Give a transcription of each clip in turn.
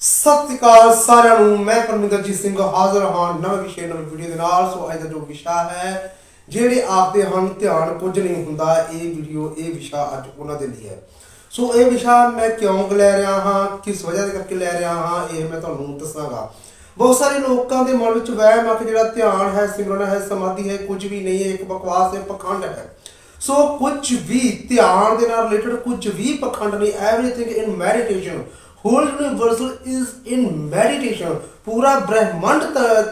ਸਤਿ ਸ਼੍ਰੀ ਅਕਾਲ ਸਾਰਿਆਂ ਨੂੰ, ਮੈਂ ਪਰਮਿੰਦਰਜੀਤ ਸਿੰਘ ਹਾਜ਼ਰ ਹਾਂ ਨਵੇਂ ਵਿਸ਼ੇ, ਨਵੀਂ ਵੀਡੀਓ ਦੇ ਨਾਲ। ਸੋ ਅੱਜ ਦਾ ਜੋ ਵਿਸ਼ਾ ਹੈ, ਜਿਹੜੇ ਆਪਦੇ ਹਨ ਧਿਆਨ ਕੁਝ ਨਹੀਂ ਹੁੰਦਾ, ਇਹ ਵੀਡੀਓ ਇਹ ਵਿਸ਼ਾ ਅੱਜ ਉਹਨਾਂ ਦੇ ਲਈ ਹੈ। ਸੋ ਇਹ ਵਿਸ਼ਾ ਮੈਂ ਕਿਉਂ ਲੈ ਰਿਹਾ ਹਾਂ, ਕਿਸ ਵਜ੍ਹਾ ਦੇ ਕਰਕੇ ਲੈ ਰਿਹਾ ਹਾਂ, ਇਹ ਮੈਂ ਤੁਹਾਨੂੰ ਦੱਸਾਂਗਾ। ਬਹੁਤ ਸਾਰੇ ਲੋਕਾਂ ਦੇ ਮਨ ਵਿੱਚ ਵਹਿਮ ਆ ਕਿ ਜਿਹੜਾ ਧਿਆਨ ਹੈ, ਸਿਮਰਨ ਹੈ, ਸਮਾਧੀ ਹੈ, ਕੁਝ ਵੀ ਨਹੀਂ ਹੈ, ਇੱਕ ਬਕਵਾਸ ਹੈ, ਪਖੰਡ ਹੈ। ਸੋ ਕੁਝ ਵੀ ਧਿਆਨ ਦੇ ਨਾਲ ਰਿਲੇਟਡ ਕੁਝ ਵੀ ਪਖੰਡ ਨਹੀਂ everything in meditation whole universal is in meditation ਪੂਰਾ ਬ੍ਰਹਿਮੰਡ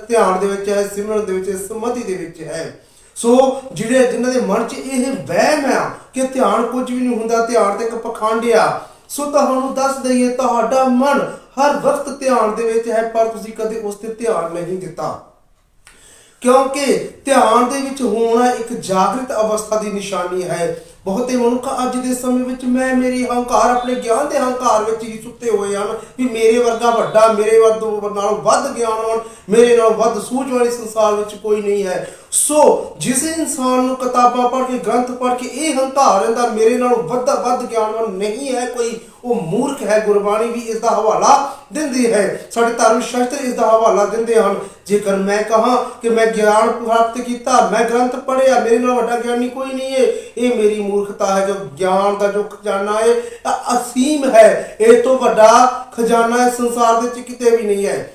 ਧਿਆਨ ਦੇ ਵਿੱਚ ਹੈ ਸਿਮਰਨ ਦੇ ਵਿੱਚ ਹੈ, ਸਮਾਧੀ ਦੇ ਵਿੱਚ ਹੈ। ਸੋ ਜਿਹੜੇ ਜਿਨ੍ਹਾਂ ਦੇ ਮਨ 'ਚ ਇਹ ਵਹਿਮ ਆ ਕਿ ਧਿਆਨ ਕੁਝ ਵੀ ਨਹੀਂ ਹੁੰਦਾ ਧਿਆਨ ਤੇ ਇੱਕ ਪਖੰਡ ਸੋ ਤੁਹਾਨੂੰ ਦੱਸ ਦਈਏ ਤੁਹਾਡਾ ਮਨ ਹਰ ਵਕਤ ਧਿਆਨ ਦੇ ਵਿੱਚ ਹੈ ਪਰ ਤੁਸੀਂ ਕਦੇ ਉਸ ਤੇ ਧਿਆਨ ਨਹੀਂ ਦਿੱਤਾ। ਕਿਉਂਕਿ ਧਿਆਨ ਦੇ ਵਿੱਚ ਹੋਣਾ ਇੱਕ ਜਾਗਰਿਤ ਅਵਸਥਾ ਦੀ ਨਿਸ਼ਾਨੀ ਹੈ। ਬਹੁਤੇ ਮਨੁੱਖ ਅੱਜ ਦੇ ਸਮੇਂ ਵਿੱਚ ਮੈਂ ਮੇਰੀ ਹੰਕਾਰ, ਆਪਣੇ ਗਿਆਨ ਦੇ ਹੰਕਾਰ ਵਿੱਚ ਹੀ ਸੁੱਤੇ ਹੋਏ ਹਨ ਵੀ ਮੇਰੇ ਵਰਗਾ ਵੱਡਾ, ਮੇਰੇ ਵਰਗਾ ਨਾਲੋਂ ਵੱਧ ਗਿਆਨਵਾਨ ਮੇਰੇ ਨਾਲੋਂ ਵੱਧ ਸੂਝ ਵਾਲੇ ਸੰਸਾਰ ਵਿੱਚ ਕੋਈ ਨਹੀਂ ਹੈ। ਸੋ ਜਿਸ ਇਨਸਾਨ ਨੂੰ ਕਿਤਾਬਾਂ ਪੜ੍ਹ ਕੇ, ਗ੍ਰੰਥ ਪੜ੍ਹ ਕੇ ਇਹ ਹੰਕਾਰ ਰਹਿੰਦਾ ਮੇਰੇ ਨਾਲੋਂ ਵੱਧ ਵੱਧ ਗਿਆਨਵਾਨ ਨਹੀਂ ਹੈ, ਕੋਈ ਉਹ ਮੂਰਖ ਹੈ, ਗੁਰਬਾਣੀ ਵੀ ਇਸ ਦਾ ਹਵਾਲਾ ਦਿੰਦੀ ਹੈ। ਸਾਡੇ ਧਾਰਮਿਕ ਸ਼ਾਸਤਰ ਇਸ ਦਾ ਹਵਾਲਾ ਦਿੰਦੇ ਹਨ। ਜੇਕਰ ਮੈਂ ਕਹਾਂ ਕਿ ਮੈਂ ਗਿਆਨ ਪ੍ਰਾਪਤ ਕੀਤਾ, ਮੈਂ ਗ੍ਰੰਥ ਪੜ੍ਹਿਆ, ਮੇਰੇ ਨਾਲ ਵੱਡਾ ਗਿਆਨੀ ਕੋਈ ਨਹੀਂ ਹੈ। ਇਹ ਮੇਰੀ ਮੂਰਖਤਾ ਹੈ, ਜੋ ਗਿਆਨ ਦਾ ਜੋ ਖਜ਼ਾਨਾ ਹੈ, ਇਹ ਅਸੀਮ ਹੈ। ਇਹ ਤੋਂ ਵੱਡਾ ਖਜ਼ਾਨਾ ਇਸ ਸੰਸਾਰ ਦੇ ਵਿੱਚ ਕਿਤੇ ਵੀ ਨਹੀਂ ਹੈ।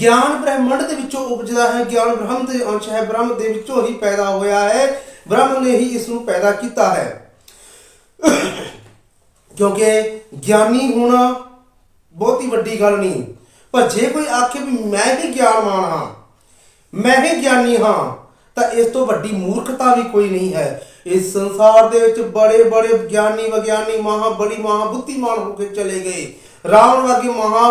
ਗਿਆਨ ਬ੍ਰਹਿਮੰਡ ਦੇ ਵਿੱਚੋਂ ਉਪਜਦਾ ਹੈ। ਗਿਆਨ ਬ੍ਰਹਮ ਦੇ ਅੰਸ਼ ਹੈ। ਬ੍ਰਹਮ ਦੇ ਵਿੱਚੋਂ ਹੀ ਪੈਦਾ ਹੋਇਆ ਹੈ। ਬ੍ਰਹਮ ਨੇ ਹੀ ਇਸ ਨੂੰ ਪੈਦਾ ਕੀਤਾ ਹੈ। ਕਿਉਂਕਿ ਗਿਆਨੀ ਹੋਣਾ ਬਹੁਤੀ ਵੱਡੀ ਗੱਲ ਨਹੀਂ। ਪਰ ਜੇ ਕੋਈ ਆਖੇ ਵੀ ਮੈਂ ਹੀ ਗਿਆਨਵਾਨ ਹਾਂ, ਮੈਂ ਹੀ ਗਿਆਨੀ ਹਾਂ, ਤਾਂ ਇਸ ਤੋਂ ਵੱਡੀ ਮੂਰਖਤਾ ਵੀ ਕੋਈ ਨਹੀਂ ਹੈ। ਇਸ ਸੰਸਾਰ ਦੇ ਵਿੱਚ ਬੜੇ ਬੜੇ ਗਿਆਨੀ, ਵਿਗਿਆਨੀ, ਮਹਾ ਬੜੀ, ਮਹਾ ਬੁੱਧੀਮਾਨ ਹੋ ਕੇ ਚਲੇ ਗਏ। ਰਾਵਣ ਵਰਗੇ ਮਹਾ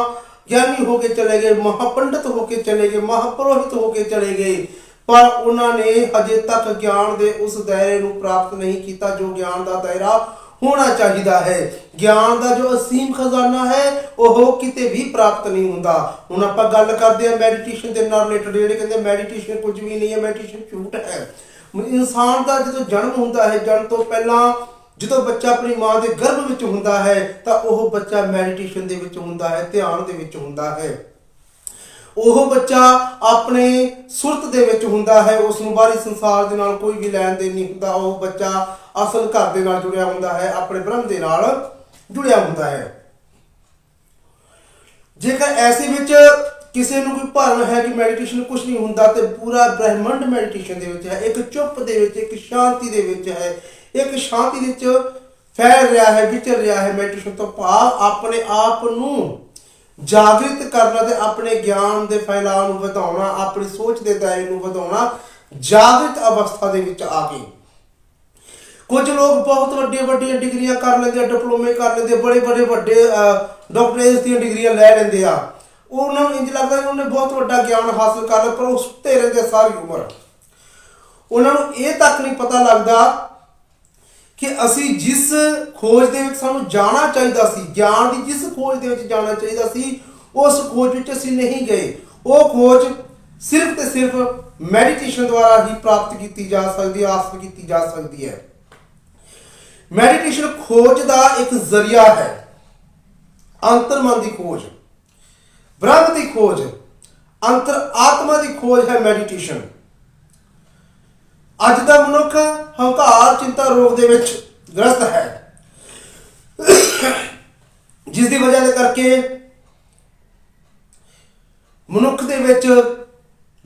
ਗਿਆਨੀ ਹੋ ਕੇ ਚਲੇ ਗਏ, ਮਹਾ ਪੰਡਤ ਹੋ ਕੇ ਚਲੇ ਗਏ, ਮਹਾ ਪੁਰੋਹਿਤ ਹੋ ਕੇ ਚਲੇ ਗਏ। ਪਰ ਉਹਨਾਂ ਨੇ ਹਜੇ ਤੱਕ ਗਿਆਨ ਦੇ ਉਸ ਦਾਇਰੇ ਨੂੰ ਪ੍ਰਾਪਤ ਨਹੀਂ ਕੀਤਾ, ਜੋ ਗਿਆਨ ਦਾ ਦਾਇਰਾ ਹੋਣਾ ਚਾਹੀਦਾ ਹੈ। ਗਿਆਨ ਦਾ ਜੋ ਅਸੀਮ ਖਜ਼ਾਨਾ ਹੈ, ਉਹ ਕਿਤੇ ਵੀ ਪ੍ਰਾਪਤ ਨਹੀਂ ਹੁੰਦਾ। ਹੁਣ ਆਪਾਂ ਗੱਲ ਕਰਦੇ ਆ ਮੈਡੀਟੇਸ਼ਨ ਦੇ ਨਾਲ ਰਿਲੇਟਡ ਜਿਹੜੇ ਕਹਿੰਦੇ ਮੈਡੀਟੇਸ਼ਨ ਕੁਝ ਵੀ ਨਹੀਂ ਹੈ ਮੈਡੀਟੇਸ਼ਨ ਝੂਠ ਹੈ। ਇਨਸਾਨ ਦਾ ਜਦੋਂ ਜਨਮ ਹੁੰਦਾ ਹੈ, ਜਨਮ ਤੋਂ ਪਹਿਲਾਂ ਜਦੋਂ ਬੱਚਾ ਆਪਣੀ ਮਾਂ ਦੇ ਗਰਭ ਵਿੱਚ ਹੁੰਦਾ ਹੈ, ਤਾਂ ਉਹ ਬੱਚਾ ਮੈਡੀਟੇਸ਼ਨ ਦੇ ਵਿੱਚ ਹੁੰਦਾ ਹੈ, ਧਿਆਨ ਦੇ ਵਿੱਚ ਹੁੰਦਾ ਹੈ। ਉਹ ਬੱਚਾ ਆਪਣੇ ਸੁਰਤ ਦੇ ਵਿੱਚ ਹੁੰਦਾ ਹੈ ਉਸ ਨੂੰ ਬਾਹਰੀ ਸੰਸਾਰ ਦੇ ਨਾਲ ਕੋਈ ਵੀ ਲੈਣ ਦੇਣ ਨਹੀਂ ਹੁੰਦਾ, ਉਹ ਬੱਚਾ ਅਸਲ ਘਰ ਦੇ ਨਾਲ ਜੁੜਿਆ ਹੁੰਦਾ ਹੈ, ਆਪਣੇ ਬ੍ਰਹਮ ਦੇ ਨਾਲ ਜੁੜਿਆ ਹੁੰਦਾ ਹੈ। ਜੇਕਰ ਐਸੇ ਵਿੱਚ ਕਿਸੇ ਨੂੰ ਕੋਈ ਭਰਮ ਹੈ ਕਿ ਮੈਡੀਟੇਸ਼ਨ ਕੁਝ ਨਹੀਂ ਹੁੰਦਾ, ਤੇ ਪੂਰਾ ਬ੍ਰਹਿਮੰਡ ਮੈਡੀਟੇਸ਼ਨ ਦੇ ਵਿੱਚ ਹੈ, ਇੱਕ ਚੁੱਪ ਦੇ ਵਿੱਚ, ਇੱਕ ਸ਼ਾਂਤੀ ਦੇ ਵਿੱਚ ਹੈ, ਇੱਕ ਸ਼ਾਂਤੀ ਦੇ ਵਿੱਚ ਫੈਲ ਰਿਹਾ ਹੈ, ਵਿਚਰ ਰਿਹਾ ਹੈ ਮੈਡੀਟੇਸ਼ਨ ਤੋਂ ਭਾਵ ਆਪਣੇ ਆਪ ਨੂੰ ਜਾਗਰਿਤ ਕਰਨਾ ਤੇ ਆਪਣੇ ਗਿਆਨ ਦੇ ਫੈਲਾਅ ਨੂੰ ਵਧਾਉਣਾ, ਆਪਣੀ ਸੋਚ ਦੇ ਦਾਇਰੇ ਨੂੰ ਵਧਾਉਣਾ ਜਾਗਰਿਤ ਅਵਸਥਾ ਦੇ ਵਿੱਚ ਆ ਕੇ ਕੁਝ ਲੋਕ ਬਹੁਤ ਵੱਡੀਆਂ ਵੱਡੀਆਂ ਡਿਗਰੀਆਂ ਕਰ ਲੈਂਦੇ ਆ, ਡਿਪਲੋਮੇ ਕਰ ਲੈਂਦੇ ਬੜੇ ਬੜੇ ਵੱਡੇ ਡਾਕਟਰੇਟ ਦੀਆਂ ਡਿਗਰੀਆਂ ਲੈ ਲੈਂਦੇ ਆ। ਉਹਨਾਂ ਨੂੰ ਇੰਜ ਲੱਗਦਾ ਕਿ ਉਹਨੇ ਬਹੁਤ ਵੱਡਾ ਗਿਆਨ ਹਾਸਲ ਕਰ ਲਿਆ, ਪਰ ਉਹ ਸੁੱਤੇ ਰਹਿੰਦੇ ਆ ਸਾਰੀ ਉਮਰ। ਉਹਨਾਂ ਨੂੰ ਇਹ ਤੱਕ ਨਹੀਂ ਪਤਾ ਲੱਗਦਾ ਕਿ ਅਸੀਂ ਜਿਸ ਖੋਜ ਦੇ ਵਿੱਚ ਸਾਨੂੰ ਜਾਣਾ ਚਾਹੀਦਾ ਸੀ, ਗਿਆਨ ਦੀ ਜਿਸ ਖੋਜ ਦੇ ਵਿੱਚ ਜਾਣਾ ਚਾਹੀਦਾ ਸੀ, ਉਸ ਖੋਜ ਵਿੱਚ ਅਸੀਂ ਨਹੀਂ ਗਏ। ਉਹ ਖੋਜ ਸਿਰਫ ਤੇ ਸਿਰਫ ਮੈਡੀਟੇਸ਼ਨ ਦੁਆਰਾ ਹੀ ਪ੍ਰਾਪਤ ਕੀਤੀ ਜਾ ਸਕਦੀ ਹੈ ਹਾਸਲ ਕੀਤੀ ਜਾ ਸਕਦੀ ਹੈ। ਮੈਡੀਟੇਸ਼ਨ ਖੋਜ ਦਾ ਇੱਕ ਜ਼ਰੀਆ ਹੈ, ਅੰਤਰਮਨ ਦੀ ਖੋਜ। ਬ੍ਰਹਮ ਦੀ ਖੋਜ, ਅੰਤਰ ਆਤਮਾ ਦੀ ਖੋਜ ਹੈ ਮੈਡੀਟੇਸ਼ਨ ਅੱਜ ਦਾ ਮਨੁੱਖ ਹੰਕਾਰ, ਚਿੰਤਾ, ਰੋਗ ਦੇ ਵਿੱਚ ਗ੍ਰਸਤ ਹੈ। ਜਿਸ ਦੀ ਵਜ੍ਹਾ ਦੇ ਕਰਕੇ ਮਨੁੱਖ ਦੇ ਵਿੱਚ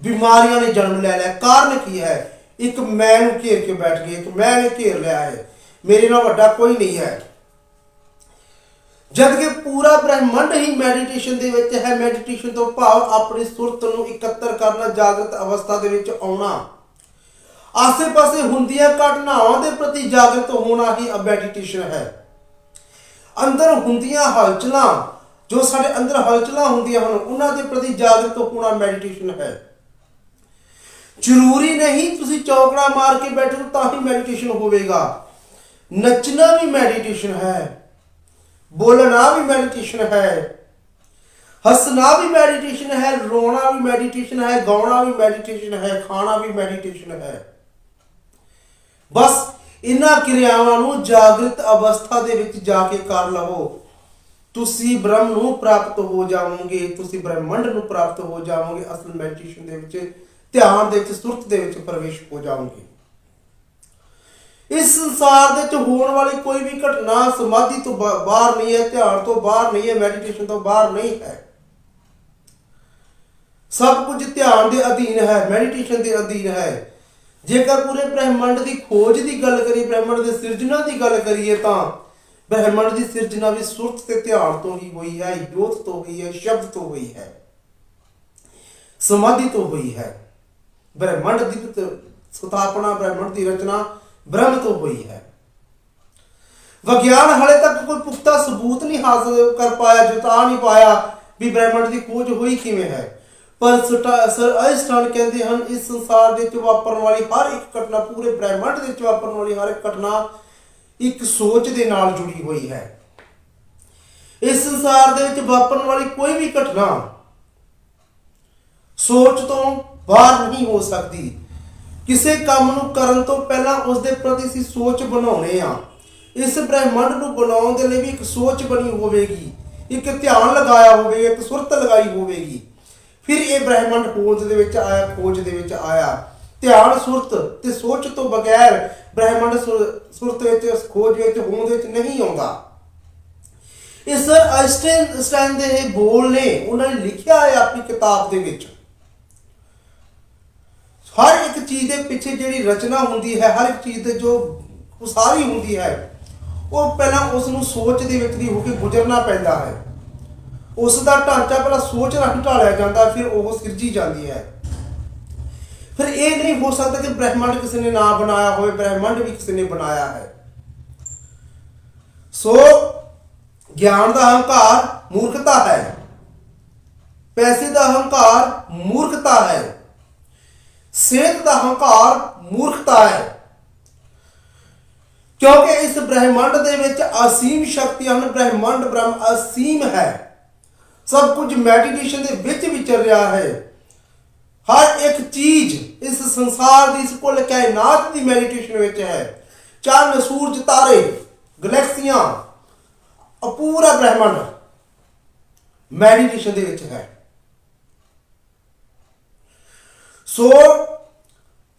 ਬਿਮਾਰੀਆਂ ਨੇ ਜਨਮ ਲੈ ਲਿਆ। ਕਾਰਨ ਕੀ ਹੈ? ਇੱਕ ਮੈਂ ਨੂੰ ਘੇਰ ਕੇ ਬੈਠ ਗਏ ਇੱਕ ਮੈਂ ਨੇ ਘੇਰ ਲਿਆ ਹੈ। ਮੇਰੇ ਨਾਲ ਵੱਡਾ ਕੋਈ ਨਹੀਂ ਹੈ। ਜਦ ਕਿ ਪੂਰਾ ਬ੍ਰਹਿਮੰਡ ਹੀ ਮੈਡੀਟੇਸ਼ਨ ਦੇ ਵਿੱਚ ਹੈ। ਮੈਡੀਟੇਸ਼ਨ ਤੋਂ ਭਾਵ ਆਪਣੀ ਸੁਰਤ ਨੂੰ ਇਕੱਤਰ ਕਰਨਾ, ਜਾਗਰਤ ਅਵਸਥਾ ਦੇ ਵਿੱਚ ਆਉਣਾ। ਆਸੇ-ਪਾਸੇ ਹੁੰਦੀਆਂ ਘਟਨਾਵਾਂ ਦੇ ਪ੍ਰਤੀ ਜਾਗਰਤ ਹੋਣਾ ਹੀ ਮੈਡੀਟੇਸ਼ਨ ਹੈ। ਅੰਦਰ ਹੁੰਦੀਆਂ ਹਲਚਲਾਂ, ਜੋ ਸਾਡੇ ਅੰਦਰ ਹਲਚਲਾਂ ਹੁੰਦੀਆਂ ਹਨ, ਉਹਨਾਂ ਦੇ ਪ੍ਰਤੀ ਜਾਗਰਤ ਹੋਣਾ ਮੈਡੀਟੇਸ਼ਨ ਹੈ। ਜ਼ਰੂਰੀ ਨਹੀਂ ਤੁਸੀਂ ਚੌਕੜਾ ਮਾਰ ਕੇ ਬੈਠੋ ਤਾਂ ਹੀ ਮੈਡੀਟੇਸ਼ਨ ਹੋਵੇਗਾ। ਨੱਚਣਾ ਵੀ ਮੈਡੀਟੇਸ਼ਨ ਹੈ, ਬੋਲਣਾ ਵੀ ਮੈਡੀਟੇਸ਼ਨ ਹੈ, ਹੱਸਣਾ ਵੀ ਮੈਡੀਟੇਸ਼ਨ ਹੈ, ਰੋਣਾ ਵੀ ਮੈਡੀਟੇਸ਼ਨ ਹੈ, ਗਾਉਣਾ ਵੀ ਮੈਡੀਟੇਸ਼ਨ ਹੈ, ਖਾਣਾ ਵੀ ਮੈਡੀਟੇਸ਼ਨ ਹੈ। ਬਸ ਇਹਨਾਂ ਕਿਰਿਆਵਾਂ ਨੂੰ ਜਾਗਰਿਤ ਅਵਸਥਾ ਦੇ ਵਿੱਚ ਜਾ ਕੇ ਕਰ ਲਵੋ। ਤੁਸੀਂ ਬ੍ਰਹਮ ਨੂੰ ਪ੍ਰਾਪਤ ਹੋ ਜਾਵੋਗੇ, ਤੁਸੀਂ ਬ੍ਰਹਮੰਡ ਨੂੰ ਪ੍ਰਾਪਤ ਹੋ ਜਾਵੋਗੇ, ਅਸਲ ਮੈਡੀਟੇਸ਼ਨ ਦੇ ਵਿੱਚ, ਧਿਆਨ ਦੇ ਵਿੱਚ, ਸੁਰਤ ਦੇ ਵਿੱਚ ਪ੍ਰਵੇਸ਼ ਹੋ ਜਾਵੋਗੇ। ਇਸ ਸੰਸਾਰ ਦੇ ਵਿੱਚ ਹੋਣ ਵਾਲੀ ਕੋਈ ਵੀ ਘਟਨਾ ਸਮਾਧੀ ਤੋਂ ਬਾਹਰ ਨਹੀਂ ਹੈ, ਧਿਆਨ ਤੋਂ ਬਾਹਰ ਨਹੀਂ ਹੈ ਮੈਡੀਟੇਸ਼ਨ ਤੋਂ ਬਾਹਰ ਨਹੀਂ ਹੈ। ਸਭ ਕੁਝ ਧਿਆਨ ਦੇ ਅਧੀਨ ਹੈ ਮੈਡੀਟੇਸ਼ਨ ਦੇ ਅਧੀਨ ਹੈ। ਜੇਕਰ ਪੂਰੇ ਬ੍ਰਹਿਮੰਡ ਦੀ ਖੋਜ ਦੀ ਗੱਲ ਕਰੀਏ, ਬ੍ਰਹਿਮੰਡ ਦੇ ਸਿਰਜਣਾ ਦੀ ਗੱਲ ਕਰੀਏ ਤਾਂ ਬ੍ਰਹਿਮੰਡ ਦੀ ਸਿਰਜਣਾ ਵੀ ਸੁਰਤ ਤੇ ਧਿਆਨ ਤੋਂ ਹੀ ਹੋਈ ਹੈ ਜੋਤ ਤੋਂ ਹੋਈ ਹੈ, ਸ਼ਬਦ ਤੋਂ ਹੋਈ ਹੈ, ਸਮਾਧੀ ਤੋਂ ਹੋਈ ਹੈ। ਬ੍ਰਹਿਮੰਡ ਦੀ ਸਥਾਪਨਾ, ਬ੍ਰਹਿਮੰਡ ਦੀ ਰਚਨਾ ਬ੍ਰਹਮ ਤੋਂ ਹੋਈ ਹੈ। ਵਿਗਿਆਨ ਹਾਲੇ ਤੱਕ ਕੋਈ ਪੁਖਤਾ ਸਬੂਤ ਨਹੀਂ ਹਾਸਲ ਕਰ ਪਾਇਆ ਜਤਾ ਨਹੀਂ ਪਾਇਆ ਵੀ ਬ੍ਰਹਿਮੰਡ ਦੀ ਖੋਜ ਹੋਈ ਕਿਵੇਂ ਹੈ। ਪਰ ਸਟਾ- ਸਰ, ਆਇਨਸਟਾਈਨ ਕਹਿੰਦੇ ਹਨ, ਇਸ ਸੰਸਾਰ ਦੇ ਵਿੱਚ ਵਾਪਰਨ ਵਾਲੀ ਹਰ ਇੱਕ ਘਟਨਾ, ਪੂਰੇ ਬ੍ਰਹਿਮੰਡ ਦੇ ਵਿੱਚ ਵਾਪਰਨ ਵਾਲੀ ਹਰ ਇੱਕ ਘਟਨਾ ਇੱਕ ਸੋਚ ਦੇ ਨਾਲ ਜੁੜੀ ਹੋਈ ਹੈ। ਇਸ ਸੰਸਾਰ ਦੇ ਵਿੱਚ ਵਾਪਰਨ ਵਾਲੀ ਕੋਈ ਵੀ ਘਟਨਾ ਸੋਚ ਤੋਂ ਬਾਹਰ ਨਹੀਂ ਹੋ ਸਕਦੀ। ਕਿਸੇ ਕੰਮ ਨੂੰ ਕਰਨ ਤੋਂ ਪਹਿਲਾਂ ਉਸ ਦੇ ਪ੍ਰਤੀ ਅਸੀਂ ਸੋਚ ਬਣਾਉਣੇ ਆ। ਇਸ ਬ੍ਰਹਿਮੰਡ ਨੂੰ ਬਣਾਉਣ ਦੇ ਲਈ ਵੀ ਇੱਕ ਸੋਚ ਬਣੀ ਹੋਵੇਗੀ। ਇੱਕ ਧਿਆਨ ਲਗਾਇਆ ਹੋਵੇਗਾ, ਇੱਕ ਸੁਰਤ ਲਗਾਈ ਹੋਵੇਗੀ। ਫਿਰ ਇਹ ਬ੍ਰਹਿਮੰਡ ਖੋਜ ਦੇ ਵਿੱਚ ਆਇਆ, ਖੋਜ ਦੇ ਵਿੱਚ ਆਇਆ। ਧਿਆਨ ਸੁਰਤ ਤੇ ਸੋਚ ਤੋਂ ਬਗੈਰ ਬ੍ਰਹਿਮੰਡ ਸੁਰਤ ਵਿੱਚ, ਖੋਜ ਵਿੱਚ ਹੋਂਦ ਵਿੱਚ ਨਹੀਂ ਆਉਂਦਾ। ਇਸ ਸਰ ਆਇਨਸਟਾਈਨ ਦੇ ਇਹ ਬੋਲ ਨੇ, ਉਹਨਾਂ ਨੇ ਲਿਖਿਆ ਹੈ ਆਪਣੀ ਕਿਤਾਬ ਦੇ ਵਿੱਚ। ਹਰ ਇੱਕ ਚੀਜ਼ ਦੇ ਪਿੱਛੇ ਜਿਹੜੀ ਰਚਨਾ ਹੁੰਦੀ ਹੈ, ਹਰ ਇੱਕ ਚੀਜ਼ ਦੇ ਜੋ ਉਸਾਰੀ ਹੁੰਦੀ ਹੈ, ਉਹ ਪਹਿਲਾਂ ਉਸ ਨੂੰ ਸੋਚ ਦੇ ਵਿੱਚ ਦੀ ਹੋ ਕੇ ਗੁਜ਼ਰਨਾ ਪੈਂਦਾ ਹੈ। ਉਸ ਦਾ ਢਾਂਚਾ ਪਹਿਲਾਂ ਸੋਚ ਨਾਲ ਢਾਲਿਆ ਜਾਂਦਾ, ਫਿਰ ਉਹ ਸਿਰਜੀ ਜਾਂਦੀ ਹੈ। ਫਿਰ ਇਹ ਨਹੀਂ ਹੋ ਸਕਦਾ ਕਿ ਬ੍ਰਹਿਮੰਡ ਕਿਸੇ ਨੇ ਨਾ ਬਣਾਇਆ ਹੋਵੇ, ਬ੍ਰਹਿਮੰਡ ਵੀ ਕਿਸੇ ਨੇ ਬਣਾਇਆ ਹੈ। ਸੋ, ਗਿਆਨ ਦਾ ਹੰਕਾਰ ਮੂਰਖਤਾ ਹੈ। ਪੈਸੇ ਦਾ ਹੰਕਾਰ ਮੂਰਖਤਾ ਹੈ। ਸਿਹਤ ਦਾ ਹੰਕਾਰ ਮੂਰਖਤਾ ਹੈ। ਕਿਉਂਕਿ ਇਸ ਬ੍ਰਹਿਮੰਡ ਦੇ ਵਿੱਚ ਅਸੀਮ ਸ਼ਕਤੀਆਂ ਹਨ, ਬ੍ਰਹਿਮੰਡ ਬ੍ਰਹਮ ਅਸੀਮ ਹੈ। ਸਭ ਕੁਝ ਮੈਡੀਟੇਸ਼ਨ ਦੇ ਵਿੱਚ ਵਿਚਰ ਰਿਹਾ ਹੈ। ਹਰ ਇੱਕ ਚੀਜ਼ ਇਸ ਸੰਸਾਰ ਦੀ ਇਸ ਕੁੱਲ ਕਾਇਨਾਤ ਦੀ ਮੈਡੀਟੇਸ਼ਨ ਵਿੱਚ ਹੈ। ਚੰਨ, ਸੂਰਜ, ਤਾਰੇ, ਗਲੈਕਸੀਆਂ ਉਹ ਪੂਰਾ ਬ੍ਰਹਿਮੰਡ ਮੈਡੀਟੇਸ਼ਨ ਦੇ ਵਿੱਚ ਹੈ। ਸੋ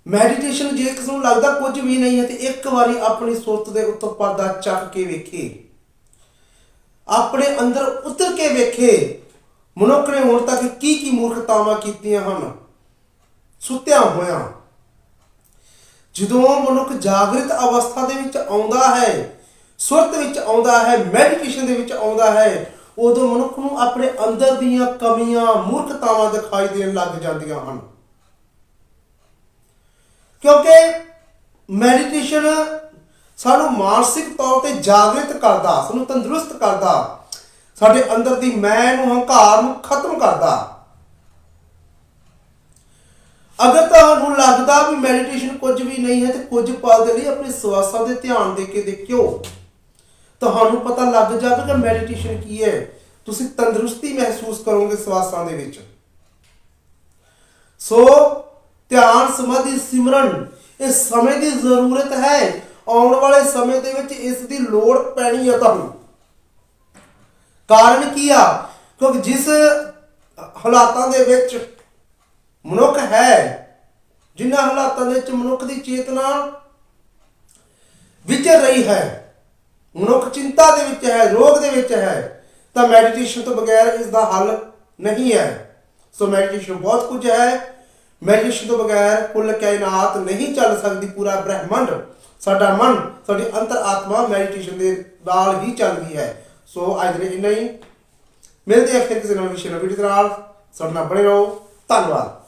ਮੈਡੀਟੇਸ਼ਨ ਜੇ ਕਿਸ ਨੂੰ ਲੱਗਦਾ ਕੁਝ ਵੀ ਨਹੀਂ ਹੈ ਤੇ ਇੱਕ ਵਾਰੀ ਆਪਣੀ ਸੁਰਤ ਦੇ ਉੱਤੋਂ ਪਰਦਾ ਚੱਕ ਕੇ ਵੇਖੇ। ਆਪਣੇ ਅੰਦਰ ਉਤਰ ਕੇ ਵੇਖੇ। ਮਨੁੱਖ ਨੇ ਹੁਣ ਤੱਕ ਕੀ ਕੀ ਮੂਰਖਤਾਵਾਂ ਕੀਤੀਆਂ ਹਨ? ਸੁੱਤਿਆ ਹੋਇਆ। ਜਦੋਂ ਮਨੁੱਖ ਜਾਗਰਿਤ ਅਵਸਥਾ ਦੇ ਵਿੱਚ ਆਉਂਦਾ ਹੈ, ਸੁਰਤ ਵਿੱਚ ਆਉਂਦਾ ਹੈ ਮੈਡੀਟੇਸ਼ਨ ਦੇ ਵਿੱਚ ਆਉਂਦਾ ਹੈ, ਉਦੋਂ ਮਨੁੱਖ ਨੂੰ ਆਪਣੇ ਅੰਦਰ ਦੀਆਂ ਕਮੀਆਂ, ਮੂਰਖਤਾਵਾਂ ਦਿਖਾਈ ਦੇਣ ਲੱਗ ਜਾਂਦੀਆਂ ਹਨ। ਕਿਉਂਕਿ ਮੈਡੀਟੇਸ਼ਨ ਸਾਨੂੰ ਮਾਨਸਿਕ ਤੌਰ ਤੇ ਜਾਗਰਿਤ ਕਰਦਾ, ਸਾਨੂੰ ਤੰਦਰੁਸਤ ਕਰਦਾ। ਸਾਡੇ ਅੰਦਰ ਦੀ ਮੈਂ ਨੂੰ ਹੰਕਾਰ ਨੂੰ ਖਤਮ ਕਰਦਾ। ਅਗਰ ਤੁਹਾਨੂੰ ਲੱਗਦਾ ਵੀ ਮੈਡੀਟੇਸ਼ਨ ਕੁਝ ਵੀ ਨਹੀਂ ਹੈ ਤੇ ਕੁਝ ਪਲ ਦੇ ਲਈ ਆਪਣੇ ਸਵਾਸਾਂ ਦੇ ਧਿਆਨ ਦੇ ਕੇ ਦੇਖਿਓ। ਤੁਹਾਨੂੰ ਪਤਾ ਲੱਗ ਜਾਵੇਗਾ ਮੈਡੀਟੇਸ਼ਨ ਕੀ ਹੈ। ਤੁਸੀਂ ਤੰਦਰੁਸਤੀ ਮਹਿਸੂਸ ਕਰੋਗੇ ਸਵਾਸਾਂ ਦੇ ਵਿੱਚ। ਸੋ, ਧਿਆਨ ਸਮਾਧੀ ਸਿਮਰਨ, ਇਹ ਸਮੇਂ ਦੀ ਜ਼ਰੂਰਤ ਹੈ। ਆਉਣ ਵਾਲੇ ਸਮੇਂ ਦੇ ਵਿੱਚ ਇਸ ਦੀ ਲੋੜ ਪੈਣੀ ਹੈ ਤੁਹਾਨੂੰ। ਕਾਰਨ ਕੀ ਆ? ਕਿਉਂਕਿ ਜਿਸ ਹਾਲਾਤਾਂ ਦੇ ਵਿੱਚ ਮਨੁੱਖ ਹੈ, ਜਿਨ੍ਹਾਂ ਹਾਲਾਤਾਂ ਦੇ ਵਿੱਚ ਮਨੁੱਖ ਦੀ ਚੇਤਨਾ ਵਿਚਰ ਰਹੀ ਹੈ, ਮਨੁੱਖ ਚਿੰਤਾ ਦੇ ਵਿੱਚ ਹੈ, ਰੋਗ ਦੇ ਵਿੱਚ ਹੈ, ਤਾਂ ਮੈਡੀਟੇਸ਼ਨ ਤੋਂ ਬਗੈਰ ਇਸ ਦਾ ਹੱਲ ਨਹੀਂ ਹੈ। ਸੋ ਮੈਡੀਟੇਸ਼ਨ ਬਹੁਤ ਕੁਝ ਹੈ। ਮੈਡੀਟੇਸ਼ਨ ਤੋਂ ਬਗੈਰ ਕੁੱਲ ਕਾਇਨਾਤ ਨਹੀਂ ਚੱਲ ਸਕਦੀ, ਪੂਰਾ ਬ੍ਰਹਿਮੰਡ, ਸਾਡਾ ਮਨ, ਸਾਡੀ ਅੰਤਰ ਆਤਮਾ ਮੈਡੀਟੇਸ਼ਨ ਦੇ ਨਾਲ ਹੀ ਚੱਲਦੀ ਹੈ। ਸੋ ਅੱਜ ਦੇ ਇੰਨਾ ਹੀ। ਮਿਲਦੇ ਹਾਂ ਫਿਰ ਕਿਸੇ ਨਵੇਂ ਵਿਸ਼ੇ ਨਾਲ। ਵੀਡੀਓ ਦੇ ਨਾਲ। ਸਾਡੇ ਨਾਲ ਬਣੇ ਰਹੋ। ਧੰਨਵਾਦ।